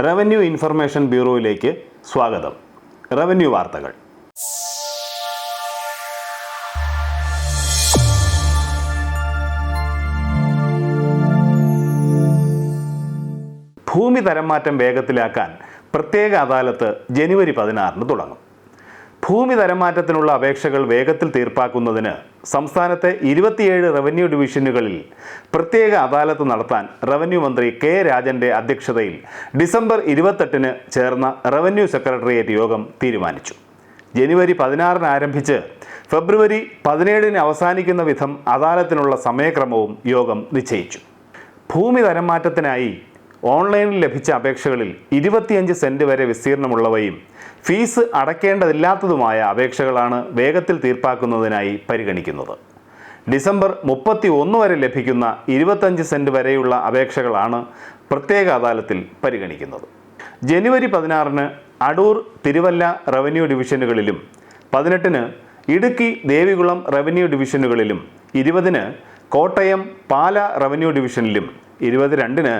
Revenue information ബ്യൂറോയിലേക്ക് സ്വാഗതം. Revenue വാർത്തകൾ. ഭൂമി തരംമാറ്റം വേഗത്തിലാക്കാൻ പ്രത്യേക അദാലത്ത് ജനുവരി പതിനാറിന് തുടങ്ങും. ഭൂമി തരംമാറ്റത്തിനുള്ള അപേക്ഷകൾ വേഗത്തിൽ തീർപ്പാക്കുന്നതിന് സംസ്ഥാനത്തെ ഇരുപത്തിയേഴ് റവന്യൂ ഡിവിഷനുകളിൽ പ്രത്യേക അദാലത്ത് നടത്താൻ റവന്യൂ മന്ത്രി കെ രാജന്റെ അധ്യക്ഷതയിൽ ഡിസംബർ ഇരുപത്തെട്ടിന് ചേർന്ന റവന്യൂ സെക്രട്ടേറിയറ്റ് യോഗം തീരുമാനിച്ചു. ജനുവരി പതിനാറിന് ആരംഭിച്ച് ഫെബ്രുവരി പതിനേഴിന് അവസാനിക്കുന്ന വിധം അദാലത്തിനുള്ള സമയക്രമവും യോഗം നിശ്ചയിച്ചു. ഭൂമി തരംമാറ്റത്തിനായി ഓൺലൈനിൽ ലഭിച്ച അപേക്ഷകളിൽ ഇരുപത്തിയഞ്ച് സെന്റ് വരെ വിസ്തീർണമുള്ളവയും ഫീസ് അടയ്ക്കേണ്ടതില്ലാത്തതുമായ അപേക്ഷകളാണ് വേഗത്തിൽ തീർപ്പാക്കുന്നതിനായി പരിഗണിക്കുന്നത്. ഡിസംബർ മുപ്പത്തി ഒന്ന് വരെ ലഭിക്കുന്ന ഇരുപത്തഞ്ച് സെന്റ് വരെയുള്ള അപേക്ഷകളാണ് പ്രത്യേക അദാലത്തിൽ പരിഗണിക്കുന്നത്. ജനുവരി പതിനാറിന് അടൂർ തിരുവല്ല റവന്യൂ ഡിവിഷനുകളിലും പതിനെട്ടിന് ഇടുക്കി ദേവികുളം റവന്യൂ ഡിവിഷനുകളിലും ഇരുപതിന് കോട്ടയം പാല റവന്യൂ ഡിവിഷനിലും ഇരുപത്തിരണ്ടിന്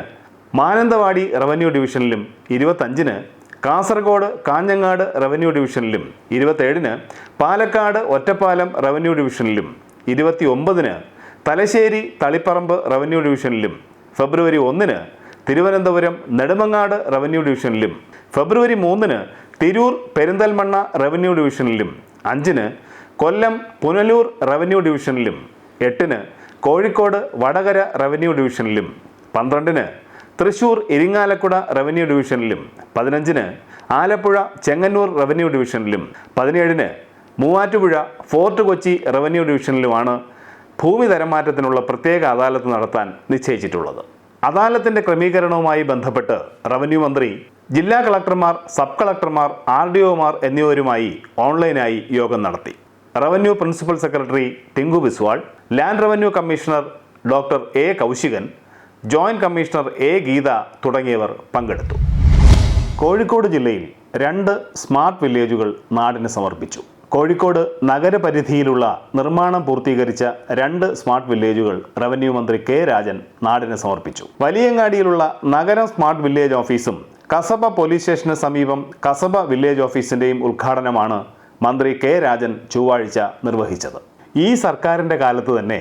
മാനന്തവാടി റവന്യൂ ഡിവിഷനിലും ഇരുപത്തഞ്ചിന് കാസർഗോഡ് കാഞ്ഞങ്ങാട് റവന്യൂ ഡിവിഷനിലും ഇരുപത്തേഴിന് പാലക്കാട് ഒറ്റപ്പാലം റവന്യൂ ഡിവിഷനിലും ഇരുപത്തി ഒമ്പതിന് തലശ്ശേരി തളിപ്പറമ്പ് റവന്യൂ ഡിവിഷനിലും ഫെബ്രുവരി ഒന്നിന് തിരുവനന്തപുരം നെടുമങ്ങാട് റവന്യൂ ഡിവിഷനിലും ഫെബ്രുവരി മൂന്നിന് തിരൂർ പെരിന്തൽമണ്ണ റവന്യൂ ഡിവിഷനിലും അഞ്ചിന് കൊല്ലം പുനലൂർ റവന്യൂ ഡിവിഷനിലും എട്ടിന് കോഴിക്കോട് വടകര റവന്യൂ ഡിവിഷനിലും പന്ത്രണ്ടിന് തൃശൂർ ഇരിങ്ങാലക്കുട റവന്യൂ ഡിവിഷനിലും പതിനഞ്ചിന് ആലപ്പുഴ ചെങ്ങന്നൂർ റവന്യൂ ഡിവിഷനിലും പതിനേഴിന് മൂവാറ്റുപുഴ ഫോർട്ട് കൊച്ചി റവന്യൂ ഡിവിഷനിലുമാണ് ഭൂമി തരംമാറ്റത്തിനുള്ള പ്രത്യേക അദാലത്ത് നടത്താൻ നിശ്ചയിച്ചിട്ടുള്ളത്. അദാലത്തിന്റെ ക്രമീകരണവുമായി ബന്ധപ്പെട്ട് റവന്യൂ മന്ത്രി ജില്ലാ കളക്ടർമാർ സബ് കളക്ടർമാർ ആർ ഡി ഒമാർ എന്നിവരുമായി ഓൺലൈനായി യോഗം നടത്തി. Revenue principal secretary Tinku Biswal land revenue commissioner doctor A Kaushikan joint commissioner A Geetha തുടങ്ങിയവർ പങ്കെടുത്തു. കോഴിക്കോട് ജില്ലയിൽ രണ്ട് സ്മാർട്ട് വില്ലേജുകൾ നാടിന് സമർപ്പിച്ചു. കോഴിക്കോട് നഗരപരിധിയിലുള്ള നിർമ്മാണം പൂർത്തീകരിച്ച രണ്ട് സ്മാർട്ട് വില്ലേജുകൾ റവന്യൂ മന്ത്രി കെ രാജൻ നാടിന് സമർപ്പിച്ചു. വലിയങ്ങാടിയിലുള്ള നഗരം സ്മാർട്ട് വില്ലേജ് ഓഫീസും കസബ പോലീസ് സ്റ്റേഷന് സമീപം കസബ വില്ലേജ് ഓഫീസിന്റെയും ഉദ്ഘാടനമാണ് മന്ത്രി കെ രാജൻ ചൊവ്വാഴ്ച നിർവഹിച്ചത്. ഈ സർക്കാരിന്റെ കാലത്ത് തന്നെ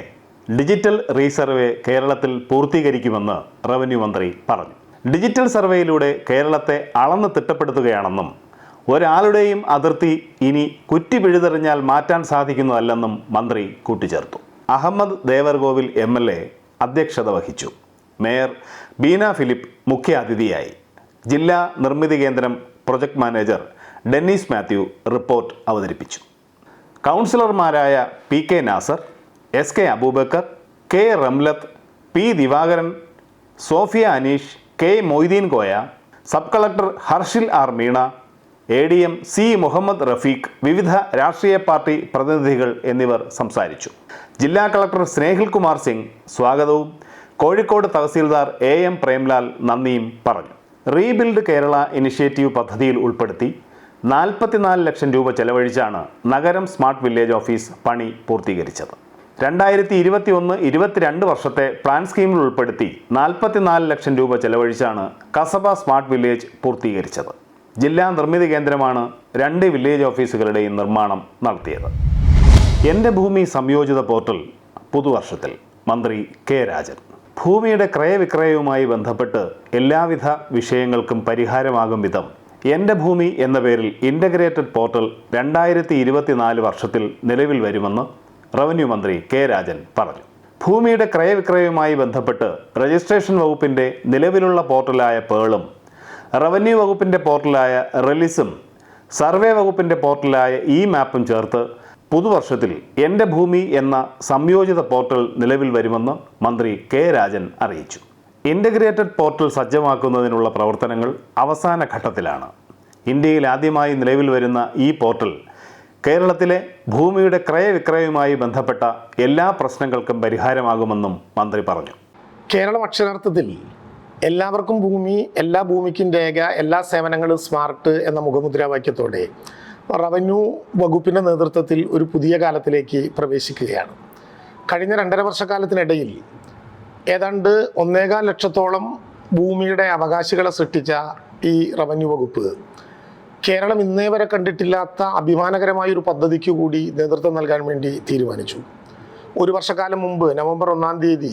ഡിജിറ്റൽ റീസർവേ കേരളത്തിൽ പൂർത്തീകരിക്കുമെന്ന് റവന്യൂ മന്ത്രി പറഞ്ഞു. ഡിജിറ്റൽ സർവേയിലൂടെ കേരളത്തെ അളന്ന് തിട്ടപ്പെടുത്തുകയാണെന്നും ഒരാളുടെയും അതിർത്തി ഇനി കുറ്റി പിഴുതെറിഞ്ഞാൽ മാറ്റാൻ സാധിക്കുന്നതല്ലെന്നും മന്ത്രി കൂട്ടിച്ചേർത്തു. Ahammad Devarkovil M L A അധ്യക്ഷത വഹിച്ചു. മേയർ ബീന ഫിലിപ്പ് മുഖ്യാതിഥിയായി. ജില്ലാ നിർമ്മിതി കേന്ദ്രം project manager Dennis Mathew report അവതരിപ്പിച്ചു. കൗൺസിലർമാരായ P K Nasar S K Aboobacker K Ramlath P Divakaran Sophia Aneesh K Moideen Koya sub collector Harshil R Meena A D M C Muhammad Rafeeq വിവിധ രാഷ്ട്രീയ party പ്രതിനിധികൾ എന്നിവർ സംസാരിച്ചു. ജില്ലാ collector Snehil Kumar Singh സ്വാഗതവും. Kozhikode tahsildar A M Premlal നന്ദിയും പറഞ്ഞു. റീബിൽഡ് കേരള ഇനിഷ്യേറ്റീവ് പദ്ധതിയിൽ ഉൾപ്പെടുത്തി നാൽപ്പത്തിനാല് ലക്ഷം രൂപ ചെലവഴിച്ചാണ് നഗരം സ്മാർട്ട് വില്ലേജ് ഓഫീസ് പണി പൂർത്തീകരിച്ചത്. രണ്ടായിരത്തി ഇരുപത്തി ഒന്ന് ഇരുപത്തിരണ്ട് വർഷത്തെ പ്ലാൻ സ്കീമിൽ ഉൾപ്പെടുത്തി നാൽപ്പത്തിനാല് ലക്ഷം രൂപ ചെലവഴിച്ചാണ് കസബ സ്മാർട്ട് വില്ലേജ് പൂർത്തീകരിച്ചത്. ജില്ലാ നിർമ്മിതി കേന്ദ്രമാണ് രണ്ട് വില്ലേജ് ഓഫീസുകളുടെയും നിർമ്മാണം നടത്തിയത്. എന്റെ ഭൂമി സംയോജിത പോർട്ടൽ പുതുവർഷത്തിൽ. മന്ത്രി കെ രാജൻ. ഭൂമിയുടെ ക്രയവിക്രയവുമായി ബന്ധപ്പെട്ട് എല്ലാവിധ വിഷയങ്ങൾക്കും പരിഹാരമാകും വിധം എന്റെ ഭൂമി എന്ന പേരിൽ ഇന്റഗ്രേറ്റഡ് പോർട്ടൽ രണ്ടായിരത്തി വർഷത്തിൽ നിലവിൽ വരുമെന്ന് റവന്യൂ മന്ത്രി കെ രാജൻ പറഞ്ഞു. ഭൂമിയുടെ ക്രയവിക്രയവുമായി ബന്ധപ്പെട്ട് രജിസ്ട്രേഷൻ വകുപ്പിന്റെ നിലവിലുള്ള പോർട്ടലായ പേളും റവന്യൂ വകുപ്പിന്റെ പോർട്ടലായ റെലിസും സർവേ വകുപ്പിന്റെ പോർട്ടലായ ഇ മാപ്പും ചേർത്ത് പുതുവർഷത്തിൽ എന്റെ ഭൂമി എന്ന സംയോജിത പോർട്ടൽ നിലവിൽ വരുമെന്ന് മന്ത്രി കെ രാജൻ അറിയിച്ചു. ഇന്റഗ്രേറ്റഡ് പോർട്ടൽ സജ്ജമാക്കുന്നതിനുള്ള പ്രവർത്തനങ്ങൾ അവസാന ഘട്ടത്തിലാണ്. ഇന്ത്യയിൽ ആദ്യമായി നിലവിൽ വരുന്ന ഈ പോർട്ടൽ കേരളത്തിലെ ഭൂമിയുടെ ക്രയവിക്രയവുമായി ബന്ധപ്പെട്ട എല്ലാ പ്രശ്നങ്ങൾക്കും പരിഹാരമാകുമെന്നും മന്ത്രി പറഞ്ഞു. കേരളം അക്ഷരാർത്ഥത്തിൽ എല്ലാവർക്കും ഭൂമി എല്ലാ ഭൂമിക്കും രേഖ എല്ലാ സേവനങ്ങളും സ്മാർട്ട് എന്ന മുഖമുദ്രാവാക്യത്തോടെ റവന്യൂ വകുപ്പിന്റെ നേതൃത്വത്തിൽ ഒരു പുതിയ കാലത്തിലേക്ക് പ്രവേശിക്കുകയാണ്. കഴിഞ്ഞ രണ്ടര വർഷക്കാലത്തിനിടയിൽ ഏതാണ്ട് ഒന്നേകാൽ ലക്ഷത്തോളം ഭൂമിയുടെ അവകാശികളെ സൃഷ്ടിച്ച ഈ റവന്യൂ വകുപ്പ് കേരളം ഇന്നേ വരെ കണ്ടിട്ടില്ലാത്ത അഭിമാനകരമായ ഒരു പദ്ധതിക്ക് കൂടി നേതൃത്വം നൽകാൻ വേണ്ടി തീരുമാനിച്ചു. ഒരു വർഷക്കാലം മുമ്പ് നവംബർ ഒന്നാം തീയതി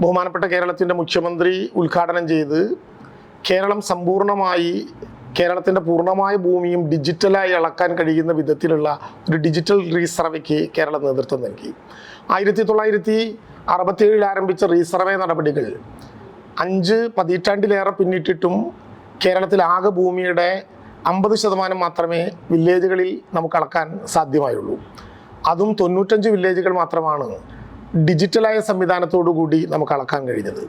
ബഹുമാനപ്പെട്ട കേരളത്തിന്റെ മുഖ്യമന്ത്രി ഉദ്ഘാടനം ചെയ്ത് കേരളം സമ്പൂർണമായി കേരളത്തിന്റെ പൂർണമായ ഭൂമിയും ഡിജിറ്റലായി അളക്കാൻ കഴിയുന്ന വിധത്തിലുള്ള ഒരു ഡിജിറ്റൽ റീസർവേക്ക് കേരളം നേതൃത്വം നൽകി. ആയിരത്തി തൊള്ളായിരത്തി അറുപത്തിയേഴിൽ ആരംഭിച്ച റീസർവേ നടപടികൾ അഞ്ച് പതിറ്റാണ്ടിലേറെ പിന്നിട്ടിട്ടും കേരളത്തിൽ ആകെ ഭൂമിയുടെ അമ്പത് ശതമാനം മാത്രമേ വില്ലേജുകളിൽ നമുക്ക് അളക്കാൻ സാധ്യമായുള്ളൂ. അതും തൊണ്ണൂറ്റഞ്ച് വില്ലേജുകൾ മാത്രമാണ് ഡിജിറ്റലായ സംവിധാനത്തോടു കൂടി നമുക്ക് അളക്കാൻ കഴിഞ്ഞത്.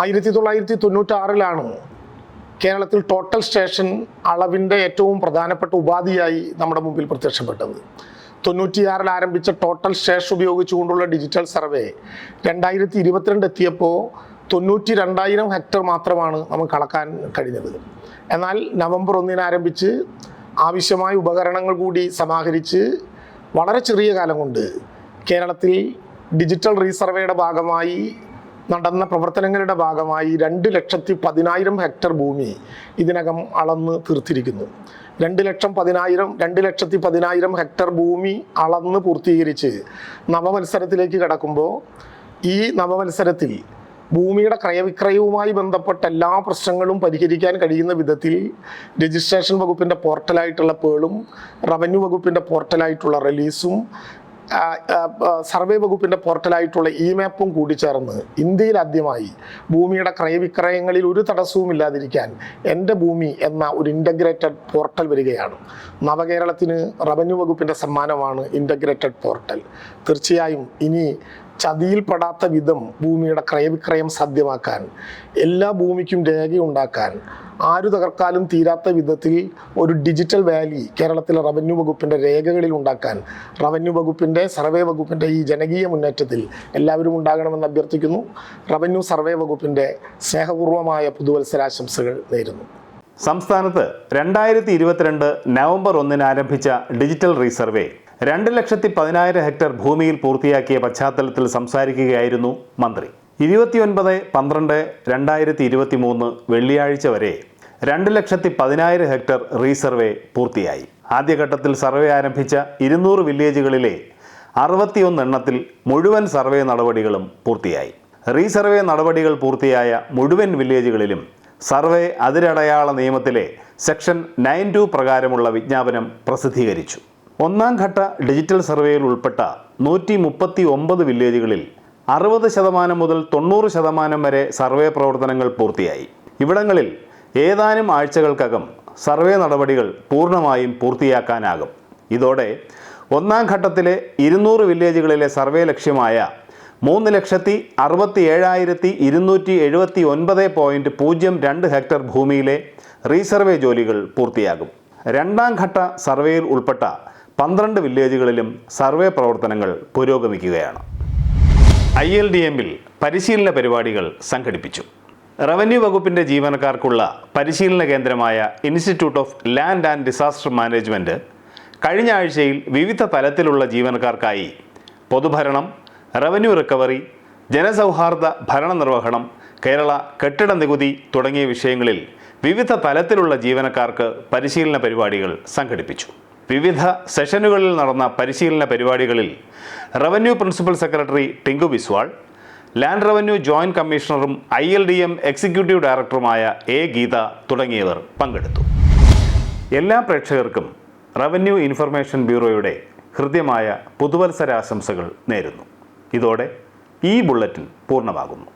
ആയിരത്തി തൊള്ളായിരത്തി തൊണ്ണൂറ്റാറിലാണ് കേരളത്തിൽ ടോട്ടൽ സ്റ്റേഷൻ അളവിന്റെ ഏറ്റവും പ്രധാനപ്പെട്ട ഉപാധിയായി നമ്മുടെ മുമ്പിൽ പ്രത്യക്ഷപ്പെട്ടത്. തൊണ്ണൂറ്റിയാറിൽ ആരംഭിച്ച ടോട്ടൽ സ്റ്റേഷൻ ഉപയോഗിച്ചുകൊണ്ടുള്ള ഡിജിറ്റൽ സർവേ രണ്ടായിരത്തി ഇരുപത്തിരണ്ട് എത്തിയപ്പോൾ തൊണ്ണൂറ്റി രണ്ടായിരം ഹെക്ടർ മാത്രമാണ് നമുക്ക് അളക്കാൻ കഴിഞ്ഞത് എന്നാൽ നവംബർ ഒന്നിന് ആരംഭിച്ച് ആവശ്യമായ ഉപകരണങ്ങൾ കൂടി സമാഹരിച്ച് വളരെ ചെറിയ കാലം കൊണ്ട് കേരളത്തിൽ ഡിജിറ്റൽ റീസർവേയുടെ ഭാഗമായി നടന്ന പ്രവർത്തനങ്ങളുടെ ഭാഗമായി രണ്ട് ലക്ഷത്തി പതിനായിരം ഹെക്ടർ ഭൂമി ഇതിനകം അളന്ന് തീർത്തിരിക്കുന്നു. രണ്ട് ലക്ഷം പതിനായിരം രണ്ട് ലക്ഷത്തി പതിനായിരം ഹെക്ടർ ഭൂമി അളന്ന് പൂർത്തീകരിച്ച് നവമത്സരത്തിലേക്ക് കടക്കുമ്പോൾ ഈ നവമത്സരത്തിൽ ഭൂമിയുടെ ക്രയവിക്രയവുമായി ബന്ധപ്പെട്ട എല്ലാ പ്രശ്നങ്ങളും പരിഹരിക്കാൻ കഴിയുന്ന വിധത്തിൽ രജിസ്ട്രേഷൻ വകുപ്പിന്റെ പോർട്ടലായിട്ടുള്ള പേളും റവന്യൂ വകുപ്പിന്റെ പോർട്ടലായിട്ടുള്ള റിലീസും സർവേ വകുപ്പിന്റെ പോർട്ടലായിട്ടുള്ള ഇ മാപ്പും കൂടി ചേർന്ന് ഇന്ത്യയിൽ ആദ്യമായി ഭൂമിയുടെ ക്രയവിക്രയങ്ങളിൽ ഒരു തടസ്സവും ഇല്ലാതിരിക്കാൻ എന്റെ ഭൂമി എന്ന ഒരു ഇന്റഗ്രേറ്റഡ് പോർട്ടൽ വരികയാണ്. നവകേരളത്തിന് റവന്യൂ വകുപ്പിന്റെ സമ്മാനമാണ് ഇന്റഗ്രേറ്റഡ് പോർട്ടൽ തീർച്ചയായും ഇനി ചതിയിൽപ്പെടാത്ത വിധം ഭൂമിയുടെ ക്രയവിക്രയം സാധ്യമാക്കാൻ എല്ലാ ഭൂമിക്കും രേഖയുണ്ടാക്കാൻ ആരു തകർക്കാലും തീരാത്ത വിധത്തിൽ ഒരു ഡിജിറ്റൽ വാലി കേരളത്തിലെ റവന്യൂ വകുപ്പിന്റെ രേഖകളിൽ ഉണ്ടാക്കാൻ റവന്യൂ വകുപ്പിന്റെ സർവേ വകുപ്പിന്റെ ഈ ജനകീയ മുന്നേറ്റത്തിൽ എല്ലാവരും ഉണ്ടാകണമെന്ന് അഭ്യർത്ഥിക്കുന്നു. റവന്യൂ സർവേ വകുപ്പിന്റെ സ്നേഹപൂർവമായ പുതുവത്സരാശംസകൾ നേരുന്നു. സംസ്ഥാനത്ത് രണ്ടായിരത്തി ഇരുപത്തിരണ്ട് നവംബർ ഒന്നിന് ആരംഭിച്ച ഡിജിറ്റൽ റീസർവേ രണ്ട് ലക്ഷത്തി പതിനായിരം ഹെക്ടർ ഭൂമിയിൽ പൂർത്തിയാക്കിയ പശ്ചാത്തലത്തിൽ സംസാരിക്കുകയായിരുന്നു മന്ത്രി. ഇരുപത്തിയൊൻപത് പന്ത്രണ്ട് രണ്ടായിരത്തി ഇരുപത്തി മൂന്ന് വെള്ളിയാഴ്ച വരെ രണ്ട് ലക്ഷത്തി പതിനായിരം ഹെക്ടർ റീസർവേ പൂർത്തിയായി. ആദ്യഘട്ടത്തിൽ സർവേ ആരംഭിച്ച ഇരുന്നൂറ് വില്ലേജുകളിലെ അറുപത്തിയൊന്ന് എണ്ണത്തിൽ മുഴുവൻ സർവേ നടപടികളും പൂർത്തിയായി. റീസർവേ നടപടികൾ പൂർത്തിയായ മുഴുവൻ വില്ലേജുകളിലും സർവേ അതിരടയാള നിയമത്തിലെ സെക്ഷൻ നയൻ ടു പ്രകാരമുള്ള വിജ്ഞാപനം പ്രസിദ്ധീകരിച്ചു. ഒന്നാം ഘട്ട ഡിജിറ്റൽ സർവേയിൽ ഉൾപ്പെട്ട നൂറ്റി മുപ്പത്തി ഒമ്പത് വില്ലേജുകളിൽ അറുപത് ശതമാനം മുതൽ തൊണ്ണൂറ് ശതമാനം വരെ സർവേ പ്രവർത്തനങ്ങൾ പൂർത്തിയായി. ഇവിടങ്ങളിൽ ഏതാനും ആഴ്ചകൾക്കകം സർവേ നടപടികൾ പൂർണമായും പൂർത്തിയാക്കാനാകും. ഇതോടെ ഒന്നാം ഘട്ടത്തിലെ ഇരുന്നൂറ് വില്ലേജുകളിലെ സർവേ ലക്ഷ്യമായ മൂന്ന് ലക്ഷത്തി അറുപത്തി ഏഴായിരത്തി ഇരുന്നൂറ്റി എഴുപത്തി ഒൻപത് പോയിന്റ് പൂജ്യം രണ്ട് ഹെക്ടർ ഭൂമിയിലെ റീസർവേ ജോലികൾ പൂർത്തിയാകും. രണ്ടാം ഘട്ട സർവേയിൽ ഉൾപ്പെട്ട പന്ത്രണ്ട് വില്ലേജുകളിലും സർവേ പ്രവർത്തനങ്ങൾ പുരോഗമിക്കുകയാണ്. ഐ എൽ ഡി എമ്മിൽ പരിശീലന പരിപാടികൾ സംഘടിപ്പിച്ചു. റവന്യൂ വകുപ്പിന്റെ ജീവനക്കാർക്കുള്ള പരിശീലന കേന്ദ്രമായ institute of land and disaster management കഴിഞ്ഞ ആഴ്ചയിൽ വിവിധ തലത്തിലുള്ള ജീവനക്കാർക്കായി പൊതുഭരണം റവന്യൂ റിക്കവറി ജനസൗഹാർദ്ദ ഭരണ നിർവഹണം കേരള കെട്ടിട നികുതി തുടങ്ങിയ വിഷയങ്ങളിൽ വിവിധ തലത്തിലുള്ള ജീവനക്കാർക്ക് പരിശീലന പരിപാടികൾ സംഘടിപ്പിച്ചു. വിവിധ സെഷനുകളിൽ നടന്ന പരിശീലന പരിപാടികളിൽ revenue principal secretary Tinku Biswal land revenue joint കമ്മീഷണറും I L D M executive ഡയറക്ടറുമായ എ ഗീത തുടങ്ങിയവർ പങ്കെടുത്തു. എല്ലാ പ്രേക്ഷകർക്കും റവന്യൂ ഇൻഫർമേഷൻ ബ്യൂറോയുടെ ഹൃദ്യമായ പുതുവത്സരാശംസകൾ നേരുന്നു. ഇതോടെ ഈ ബുള്ളറ്റിൻ പൂർണമാകുന്നു.